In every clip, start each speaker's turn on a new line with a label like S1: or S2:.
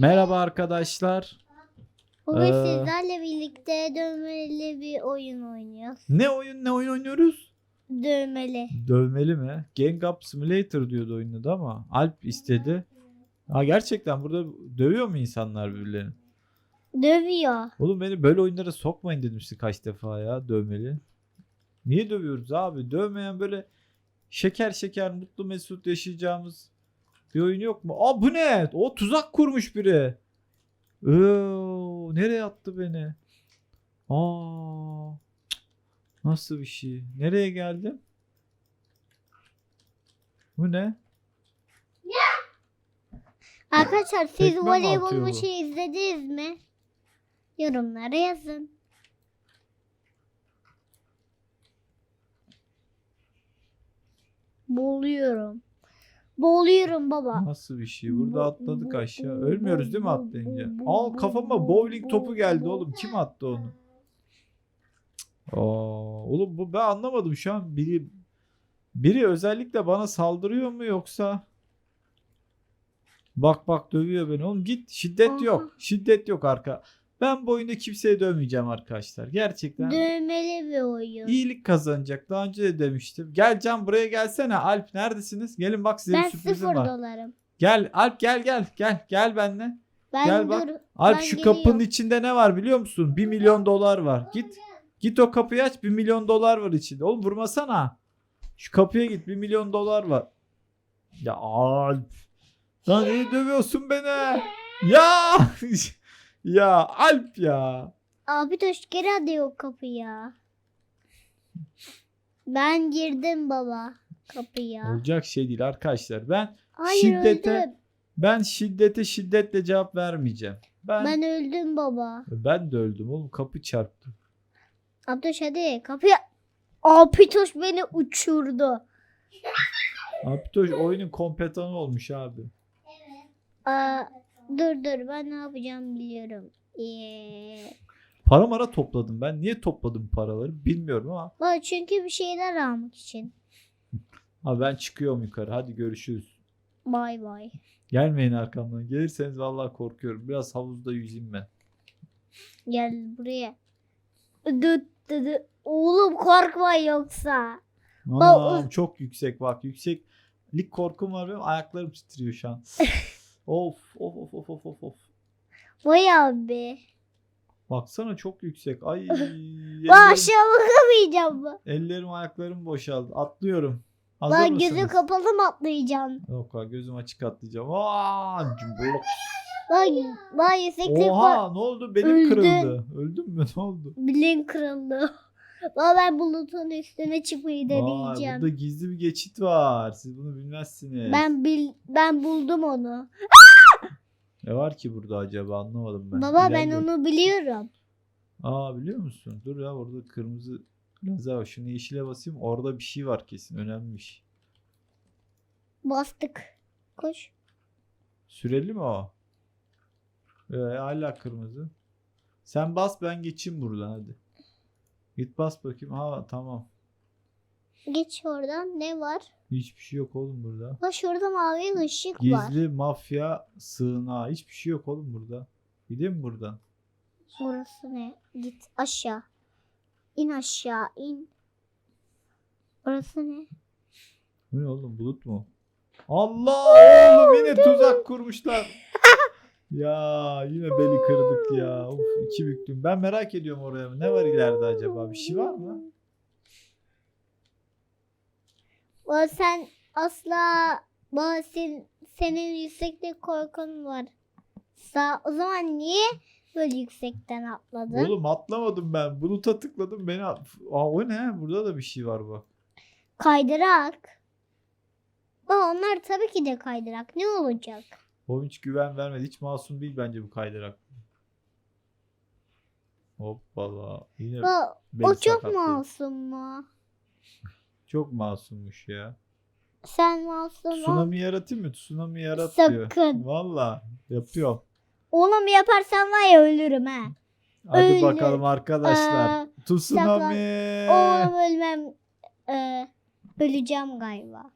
S1: Merhaba arkadaşlar.
S2: Bugün
S1: Ee,
S2: sizlerle birlikte dövmeli bir oyun oynuyoruz.
S1: Ne oyun ne oyun oynuyoruz?
S2: Dövmeli.
S1: Dövmeli mi? Gang Up Simulator diyordu oyunun adı ama Alp istedi. Ha gerçekten burada dövüyor mu insanlar birbirlerini?
S2: Dövüyor.
S1: Oğlum beni böyle oyunlara sokmayın demişti kaç defa ya dövmeli. Niye dövüyoruz abi? Dövmeyen böyle şeker şeker mutlu mesut yaşayacağımız bir oyun yok mu? Aa bu ne? O tuzak kurmuş biri. Oo, nereye attı beni? Aa, nasıl bir şey? Nereye geldim? Bu ne?
S2: Arkadaşlar siz
S1: Tekme mi
S2: voleybol
S1: atıyor bu?
S2: maçı izlediniz mi? Yorumlara yazın. Boğuluyorum. Boğuluyorum baba.
S1: Nasıl bir şey? Burada atladık aşağı. Ölmüyoruz değil mi atlayınca? Aa kafama bowling topu geldi oğlum. Kim attı onu? Aa, oğlum bu ben anlamadım şu an biri biri özellikle bana saldırıyor mu yoksa Bak bak dövüyor beni. Oğlum git şiddet yok. Şiddet yok arka. Ben bu oyunda kimseye dövmeyeceğim arkadaşlar. Gerçekten
S2: Dövmeli bir oyun.
S1: iyilik kazanacak. Daha önce de demiştim. Gel Can buraya gelsene. Alp neredesiniz? Gelin bak size
S2: ben
S1: bir sürprizim
S2: sıfır
S1: var.
S2: dolarım.
S1: Gel Alp gel gel gel gel benimle.
S2: Ben
S1: Gel bak.
S2: dur.
S1: Alp
S2: Ben
S1: şu
S2: geliyorum.
S1: kapının içinde ne var biliyor musun? 1 milyon dolar var. Git. Git o kapıyı aç 1 milyon dolar var içinde. Oğlum vurmasana. Şu kapıya git 1 milyon dolar var. Ya Alp. Lan niye dövüyorsun beni? Ya. ya Alp ya.
S2: Abi geri hadi o kapıya. Ben girdim baba kapıya.
S1: Olacak şey değil arkadaşlar. Ben
S2: Hayır
S1: şiddete-
S2: öldüm.
S1: ben şiddete şiddetle cevap vermeyeceğim. Ben ben,
S2: Ben öldüm baba.
S1: de öldüm oğlum kapı çarptı.
S2: Abdüş hadi kapıya. Abi taş beni uçurdu.
S1: Aptoş oyunun kompetanı olmuş abi.
S2: Aa, dur dur ben ne yapacağım biliyorum. Ee,
S1: Para mara topladım ben. Niye topladım paraları bilmiyorum ama.
S2: baba çünkü bir şeyler almak için.
S1: Ha ben çıkıyorum yukarı. Hadi görüşürüz.
S2: Bay bay.
S1: Gelmeyin arkamdan. Gelirseniz vallahi korkuyorum. Biraz havuzda yüzeyim ben.
S2: Gel buraya. Dıt dıt. Oğlum korkma yoksa.
S1: Anam çok yüksek bak. Yükseklik korkum var benim. Ayaklarım titriyor şu an. of of of of of of of.
S2: Vay abi.
S1: Baksana çok yüksek. Ay
S2: Ben aşağı bakamayacağım mı?
S1: ellerim ayaklarım boşaldı. Atlıyorum. Hazır
S2: Ben
S1: mısınız?
S2: gözü kapalı mı atlayacağım?
S1: Yok ha gözüm açık atlayacağım. Aa, cumburluk.
S2: Ben, ben yükseklik var.
S1: Oha ne oldu? Benim kırıldı. Öldüm mü? Ne oldu?
S2: Bileğim kırıldı. Baba ben bulutun üstüne çıkmayı
S1: Vay,
S2: deneyeceğim.
S1: burada gizli bir geçit var. Siz bunu bilmezsiniz.
S2: Ben bil ben buldum onu.
S1: Ne var ki burada acaba anlamadım ben.
S2: Baba ben
S1: İleride-
S2: onu biliyorum.
S1: Aa biliyor musun? Dur ya orada kırmızı lazer var. Şunu yeşile basayım. Orada bir şey var kesin. Önemliymiş.
S2: Bastık. Koş.
S1: Süreli mi o? Ee, hala kırmızı. Sen bas ben geçeyim buradan hadi. Git bas bakayım. Ha tamam.
S2: Geç oradan. Ne var?
S1: Hiçbir şey yok oğlum burada.
S2: Ha şurada mavi ışık var.
S1: Gizli mafya sığınağı. Hiçbir şey yok oğlum burada. Gideyim buradan?
S2: Burası ne? Git aşağı. İn aşağı in. Burası ne?
S1: Bu ne oğlum bulut mu? Allah oğlum yine tuzak kurmuşlar. Ya yine beli kırdık ya. Of iki büktüm. Ben merak ediyorum oraya. Ne var ileride acaba? Bir şey var mı?
S2: Baba sen asla baba sen, senin yükseklik korkun var. Sa o zaman niye böyle yüksekten atladın?
S1: Oğlum atlamadım ben. Buluta tıkladım beni. at- Aa o ne? Burada da bir şey var bak.
S2: Kaydırak. Baba onlar tabii ki de kaydırak. Ne olacak?
S1: O hiç güven vermedi. Hiç masum değil bence bu kaydırak. Hoppala. Yine beni
S2: o çok masum mu?
S1: Çok masummuş ya.
S2: Sen masum.
S1: Tsunami yaratayım mı? Tsunami yarat diyor.
S2: Sakın.
S1: Valla yapıyorum.
S2: Oğlum yaparsan var ya ölürüm ha.
S1: Hadi
S2: Öyle.
S1: bakalım arkadaşlar.
S2: Aa,
S1: Tsunami.
S2: Oğlum ölmem. Ee, öleceğim galiba.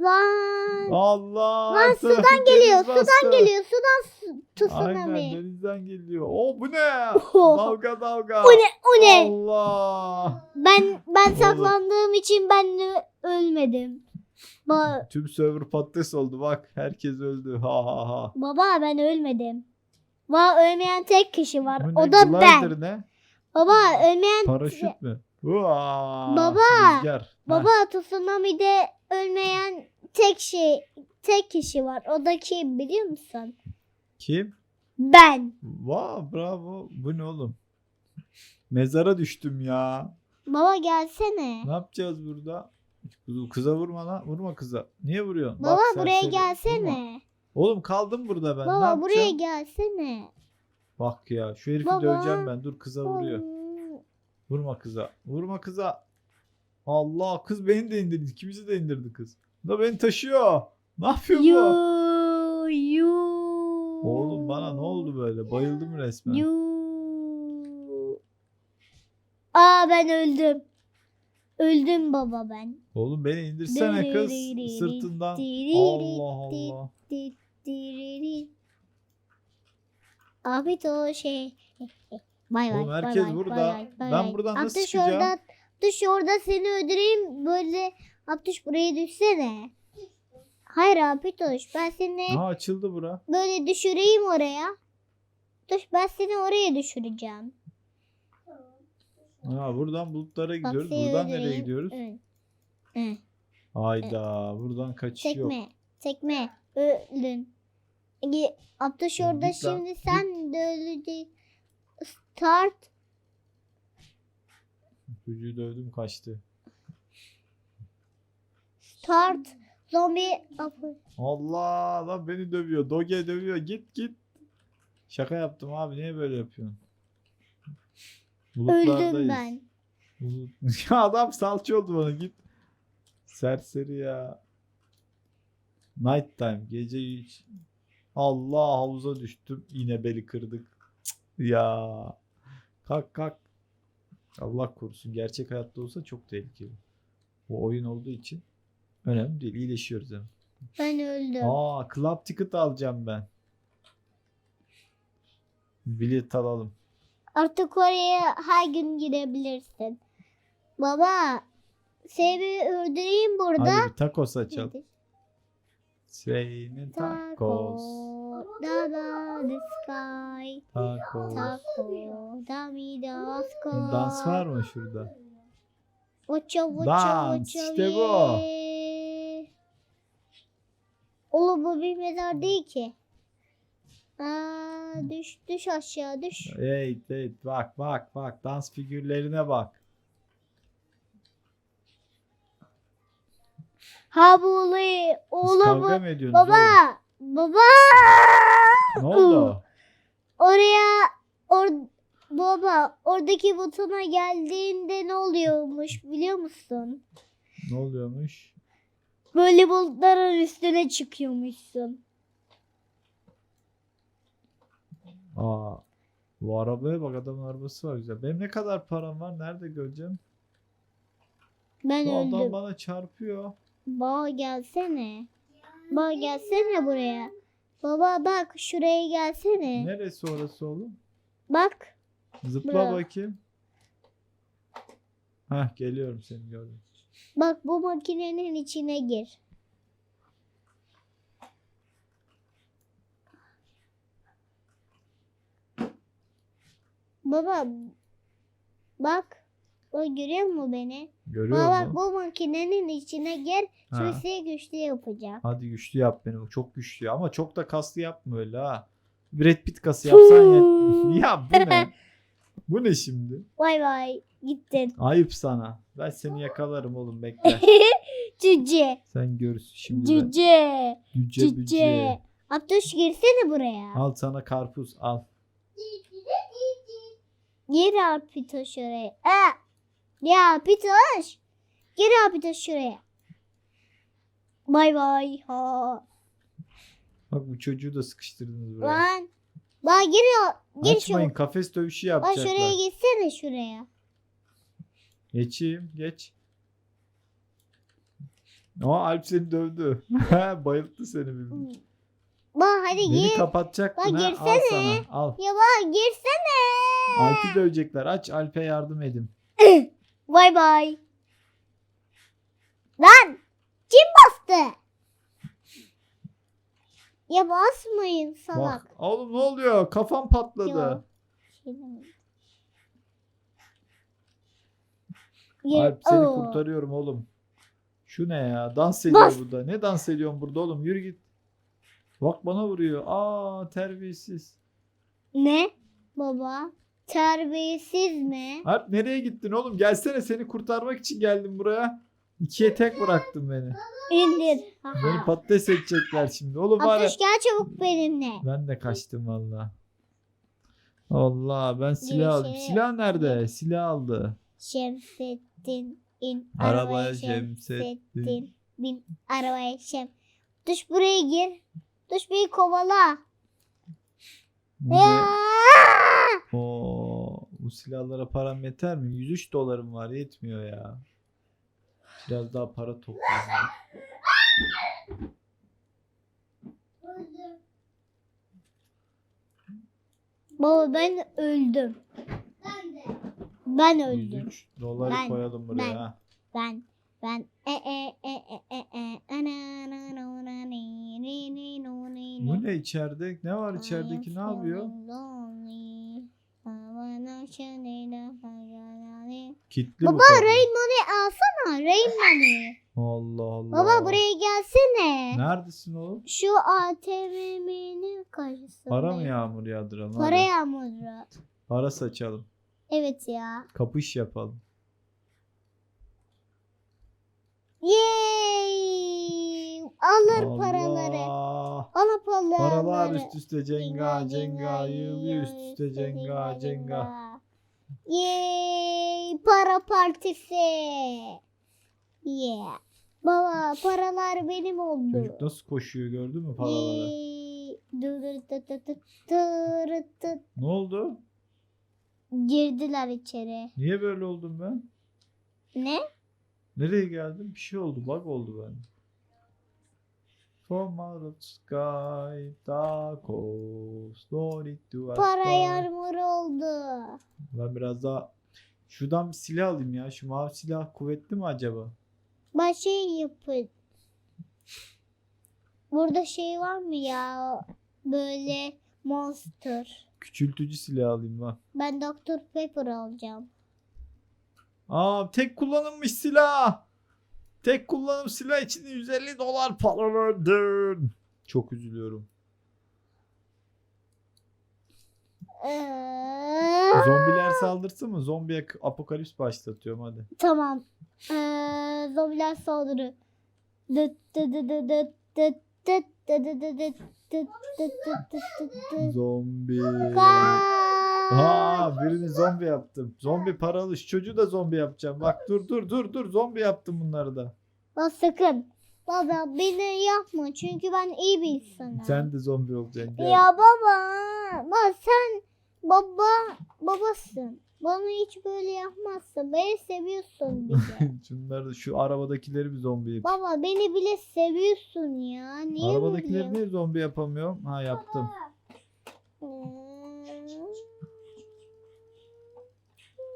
S2: Lan.
S1: Allah. Tarafı
S2: sudan geliyor. Sudan
S1: bastı.
S2: geliyor. Sudan su-
S1: Aynen
S2: tsunami.
S1: denizden geliyor. O bu ne?
S2: Oh.
S1: dalga dalga.
S2: O ne? O ne?
S1: Allah.
S2: Ben ben saklandığım için ben ölmedim. Ba
S1: Tüm server patates oldu bak. Herkes öldü. Ha ha ha.
S2: baba ben ölmedim. Baba ölmeyen tek kişi var.
S1: Bu ne?
S2: O da ben.
S1: Ne?
S2: Baba ölmeyen
S1: Paraşüt mü? Hua,
S2: Baba,
S1: Rüzgar.
S2: Baba tsunami'de ölmeyen tek şey tek kişi var. O da kim biliyor musun?
S1: Kim?
S2: Ben.
S1: Vaa bravo. Bu ne oğlum? Mezara düştüm ya.
S2: Baba gelsene.
S1: Ne yapacağız burada? Kız- Kıza vurma lan. Vurma kıza. Niye vuruyorsun?
S2: Baba
S1: Bak,
S2: buraya
S1: serseri. Vurma.
S2: gelsene.
S1: Oğlum kaldım burada ben. ne
S2: Baba buraya
S1: yapacağım?
S2: gelsene.
S1: Bak ya şu herifi
S2: Baba.
S1: döveceğim ben. Dur kıza vuruyor. Vurma kıza. Vurma kıza. Allah kız beni de indirdi. İkimizi de indirdi kız. Da beni taşıyor. Ne yapıyor bu?
S2: Yu yu.
S1: Oğlum bana ne oldu böyle? Bayıldım resmen.
S2: Yu. Aa ben öldüm. Öldüm baba ben.
S1: Oğlum beni indirsene kız. Sırtından. Allah Allah.
S2: Ahmet o şey. Bay bay.
S1: Oğlum herkes burada. Ben buradan nasıl çıkacağım?
S2: Abdüş orada seni öldüreyim. Böyle Abdüş buraya düşsene. Hayır Abdüş ben seni
S1: Ha açıldı bura.
S2: böyle düşüreyim oraya. Dur ben seni oraya düşüreceğim.
S1: Ha buradan bulutlara
S2: Bak
S1: gidiyoruz.
S2: seni
S1: Buradan nereye
S2: öldüreyim.
S1: gidiyoruz?
S2: Evet. Evet.
S1: Hayda buradan kaçış yok.
S2: Tekme. Tekme. Öldün. Ge- Abdüş orada
S1: git lan,
S2: şimdi
S1: git.
S2: sen de öleceksin. Start.
S1: Çocuğu dövdüm kaçtı.
S2: Start. Zombi. Apı.
S1: Allah lan beni dövüyor. Doge dövüyor. Git git. Şaka yaptım abi. Niye böyle yapıyorsun?
S2: Öldüm ben.
S1: Bulut- ya adam salça oldu bana git. Serseri ya. Night time. Gece hiç. Allah havuza düştüm. Yine beli kırdık. Cık, Ya. Kalk kalk. Allah korusun. Gerçek hayatta olsa çok tehlikeli. Bu oyun olduğu için önemli değil. İyileşiyoruz hemen.
S2: Ben öldüm.
S1: Aa, club ticket alacağım ben. Bilet alalım.
S2: Artık oraya her gün girebilirsin. Baba. Seni öldüreyim burada.
S1: Hadi bir tacos açalım. Senin tacos.
S2: Taco. Da da the sky.
S1: Tacos.
S2: Taco. Da mi da sko.
S1: Dans var mı şurada?
S2: Voça voça
S1: Dans,
S2: voça
S1: işte bu.
S2: Oğlum bu bir mezar değil ki. Aa, düş düş aşağı düş.
S1: Hey, hey, bak bak bak dans figürlerine bak.
S2: Habuli.
S1: Siz
S2: Oğlum
S1: kavga
S2: bu-
S1: mı ediyorsunuz
S2: baba.
S1: oğlum?
S2: Baba.
S1: Ne oldu?
S2: Oraya or baba oradaki butona geldiğinde ne oluyormuş biliyor musun?
S1: Ne oluyormuş?
S2: Böyle bulutların üstüne çıkıyormuşsun.
S1: Aa, bu arabaya bak adamın arabası var güzel. Benim ne kadar param var? Nerede göreceğim?
S2: Ben
S1: Bu adam
S2: öldüm.
S1: bana çarpıyor.
S2: Baba gelsene. Baba gelsene buraya. Baba bak şuraya gelsene.
S1: Neresi orası oğlum?
S2: Bak.
S1: Zıpla
S2: Bura.
S1: bakayım. Heh geliyorum seni gördüm.
S2: Bak bu makinenin içine gir. Baba bak. O görüyor mu beni?
S1: Görüyor
S2: Baba
S1: musun?
S2: bu makinenin içine gir.
S1: Ha.
S2: Şurası güçlü yapacağım.
S1: Hadi güçlü yap beni. Çok güçlü ama çok da kaslı yapma öyle ha. Brad Pitt kası yapsan ya. ya bu ne? Bu ne şimdi?
S2: Vay vay gittin.
S1: Ayıp sana. Ben seni yakalarım oğlum bekle.
S2: Cüce.
S1: Sen görürsün şimdi. ben.
S2: Cüce.
S1: Cüce
S2: Cüce. Abdüş girsene buraya.
S1: Al sana karpuz al.
S2: Gir abi Pitoş oraya. Aa! Ya Pitoş. Gir abi Pitoş şuraya. Bay bay. Ha.
S1: Bak bu çocuğu da sıkıştırdınız buraya.
S2: Lan. Bak gir ya. Gir
S1: Açmayın
S2: şu.
S1: kafes dövüşü
S2: Bak
S1: yapacaklar.
S2: şuraya gitsene şuraya.
S1: Geçeyim geç. Ama Alp seni dövdü. Bayılttı seni bir.
S2: Bak hadi
S1: Beni
S2: gir.
S1: kapatacaktın
S2: Bak
S1: ha. Al
S2: girsene.
S1: sana. Al.
S2: Ya bak girsene.
S1: Alp'i dövecekler. Aç Alp'e yardım edin.
S2: Bay bay. Lan kim bastı? Ya basmayın salak.
S1: Bak. Oğlum ne oluyor? Kafam patladı.
S2: Yok. Şey
S1: Alp seni
S2: Oo.
S1: kurtarıyorum oğlum. Şu ne ya? Dans ediyor
S2: Bas.
S1: burada. Ne dans ediyorsun burada oğlum? Yürü git. Bak bana vuruyor. Aa terbiyesiz.
S2: Ne? Baba. Terbiyesiz mi?
S1: Alp nereye gittin oğlum? Gelsene seni kurtarmak için geldim buraya. İkiye tek bıraktın beni.
S2: İndir.
S1: Beni patates edecekler şimdi. Oğlum var ya.
S2: Atış gel çabuk benimle.
S1: Ben de kaçtım valla. Allah ben silah aldım.
S2: Girişe-
S1: Silah nerede? Silah aldı.
S2: Şemsettin in
S1: Arabaya. Şemsettin
S2: bin arabaya Şem. Düş buraya gir. Düş beni kovala.
S1: Bu,
S2: Ya!
S1: ne? Oo, bu silahlara param yeter mi? 103 dolarım var yetmiyor ya. Biraz daha para toplayayım.
S2: Baba ben öldüm. Ben öldüm.
S1: 103 doları
S2: Ben-
S1: koyalım buraya.
S2: ben-
S1: ha.
S2: Ben ben e e e e e e ana na na na ni ni ni no ni
S1: Bu ne içeride? Ne var içerideki ne yapıyor? Kitli
S2: Baba
S1: kapı.
S2: Rain Money alsana Rain Money.
S1: Allah Allah.
S2: Baba buraya gelsene.
S1: Neredesin oğlum?
S2: Şu ATM'nin karşısında.
S1: Para mı yağmur yağdıralım? hadi.
S2: Para yağmuru.
S1: Para saçalım.
S2: Evet ya.
S1: Kapış yapalım.
S2: Yay! Alır
S1: Allah.
S2: paraları. Alır paraları.
S1: Paralar üst üste cenga cenga yığılıyor üst üste cenga cenga.
S2: Yay! Para partisi. Yeah. Baba paralar benim oldu.
S1: Çocuk nasıl koşuyor gördün mü paralara?
S2: Yay! Dur dur tı tı tı tır tı.
S1: Ne oldu?
S2: Girdiler içeri.
S1: Niye böyle oldum ben?
S2: Ne?
S1: Nereye geldim? Bir şey oldu. Bug oldu ben. From out of sky, tacos, no need to ask
S2: Para
S1: why.
S2: yağmuru oldu.
S1: Ben biraz daha şuradan bir silah alayım ya. Şu mavi silah kuvvetli mi acaba?
S2: Başka şey yapın. Burada şey var mı ya? Böyle monster.
S1: Küçültücü silah alayım bak.
S2: Ben Dr. Pepper alacağım.
S1: Aa tek kullanılmış silah. Tek kullanım silah için 150 dolar para verdin. Çok üzülüyorum. Zombiler saldırsın mı? Zombiye apokalips başlatıyorum hadi.
S2: Tamam. Ee, zombiler saldırı.
S1: Zombi. Ha birini zombi yaptım. Zombi paralı. Şu çocuğu da zombi yapacağım. Bak dur dur dur dur zombi yaptım bunları da.
S2: Bak sakın. Baba beni yapma çünkü ben iyi bir insanım.
S1: Sen de zombi olacaksın. Gel.
S2: Ya baba, bak sen baba babasın. Bana hiç böyle yapmazsın. Beni seviyorsun bile.
S1: Şunları şu arabadakileri bir zombi yap.
S2: baba beni bile seviyorsun ya. Niye
S1: Arabadakileri
S2: böyle?
S1: niye zombi yapamıyorum? Ha yaptım.
S2: Hmm.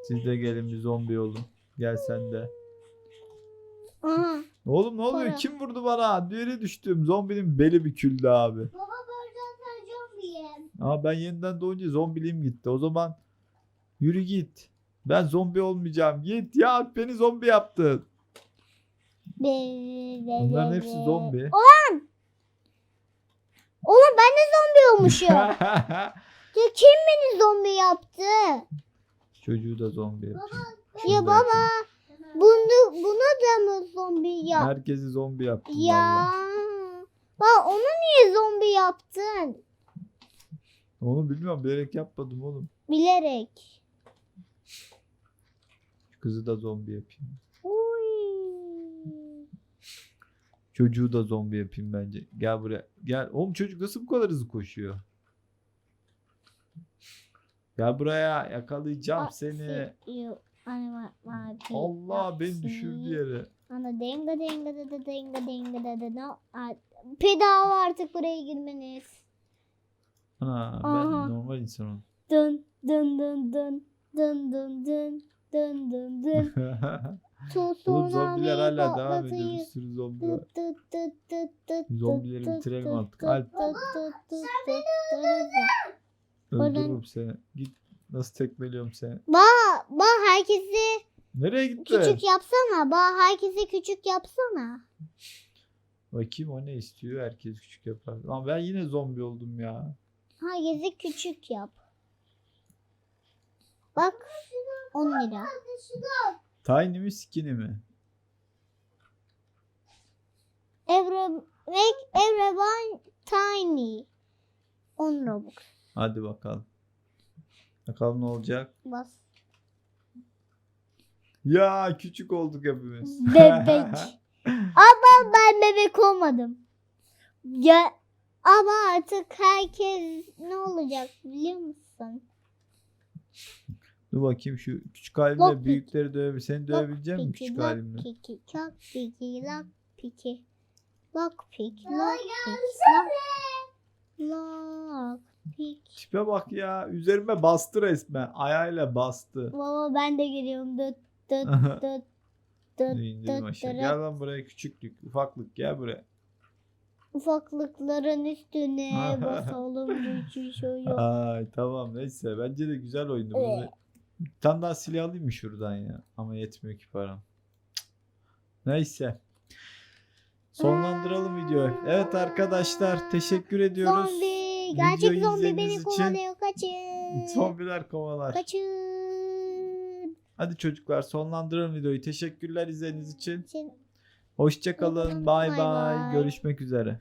S1: Siz de gelin bir zombi olun. Gel sen de.
S2: Aha.
S1: Oğlum ne oluyor?
S2: Para.
S1: Kim vurdu bana? Yere düştüm. Zombinin beli büküldü abi.
S2: Baba ben zaten zombiyim.
S1: Ama ben yeniden doğunca zombiliğim gitti. O zaman yürü git. Ben zombi olmayacağım. Git ya beni zombi yaptın. Bunların hepsi zombi.
S2: Oğlum ben de zombi olmuşum. ya kim beni zombi yaptı?
S1: Çocuğu da zombi yapıyor.
S2: Ya baba bunu buna da mı zombi yap?
S1: Herkesi zombi yaptım
S2: Ya.
S1: valla.
S2: Bak onu niye zombi yaptın?
S1: Onu bilmiyorum bilerek yapmadım oğlum.
S2: Bilerek.
S1: Şu kızı da zombi yapayım.
S2: Uy.
S1: Çocuğu da zombi yapayım bence. Gel buraya. Gel. Oğlum çocuk nasıl bu kadar hızlı koşuyor? Gel buraya. Yakalayacağım
S2: Aa,
S1: seni.
S2: Anne,
S1: Allah beni düşürdü yere.
S2: Ana denga denga da da denga denga da da da. Aa, Bedava artık buraya girmeniz.
S1: Ana ben
S2: Aha.
S1: normal insanım.
S2: Dın dın dın dın dın dın dın dın dın dın.
S1: Oğlum zombiler hala devam ediyor. Bir
S2: patlatayım.
S1: sürü zombi var. Zombileri bitirelim artık. Alp.
S2: tıt tıt tıt.
S1: Öldürürüm seni. Git. Nasıl tekmeliyorum seni.
S2: Ba, ba herkesi
S1: Nereye gitti?
S2: küçük yapsana. Ba herkesi küçük yapsana.
S1: Bakayım o ne istiyor. Herkes küçük yapar. Lan ben yine zombi oldum ya.
S2: Herkesi küçük yap. Bak 10 lira.
S1: Tiny mi skinny mi?
S2: Every, make everyone tiny. 10 Robux.
S1: Hadi bakalım. Bakalım ne olacak.
S2: Bas.
S1: Ya küçük olduk hepimiz.
S2: Bebek. Ama ben bebek olmadım. Ya ama artık herkes ne olacak biliyor musun?
S1: Dur bakayım şu küçük halimle
S2: Lock
S1: büyükleri dövebilir. Seni dövebilecek
S2: piki,
S1: küçük
S2: lock
S1: halimle?
S2: piki, lock piki, lock piki. Lock piki, lock piki, lock, lock piki.
S1: Tipe bak ya. Üzerime bastı resmen. Ayağıyla bastı.
S2: Baba ben de geliyorum. Dıt dıt dıt dıt
S1: Dur, İndirdim
S2: dıt
S1: aşağı.
S2: dıt.
S1: Gel lan buraya küçüklük, ufaklık gel buraya.
S2: Ufaklıkların üstüne basalım gücü şöyle.
S1: Ay tamam neyse. Bence de güzel oyundu. Bunu bir tane daha silah alayım mı şuradan ya? Ama yetmiyor ki param. Neyse. Sonlandıralım videoyu. Evet arkadaşlar teşekkür ediyoruz.
S2: Zombi. Gerçek
S1: Videoyu
S2: zombi beni
S1: izlediğiniz için
S2: kovalıyor. Kaçın.
S1: Zombiler kovalar.
S2: Kaçın.
S1: Hadi çocuklar sonlandıralım videoyu. Teşekkürler izlediğiniz için.
S2: Kaçın.
S1: Hoşçakalın. Bay
S2: Bay
S1: bay.
S2: bay.
S1: Görüşmek üzere.